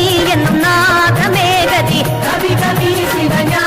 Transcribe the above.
കവി എന്നും നാഥമേഘതി കവി കവി ശിവന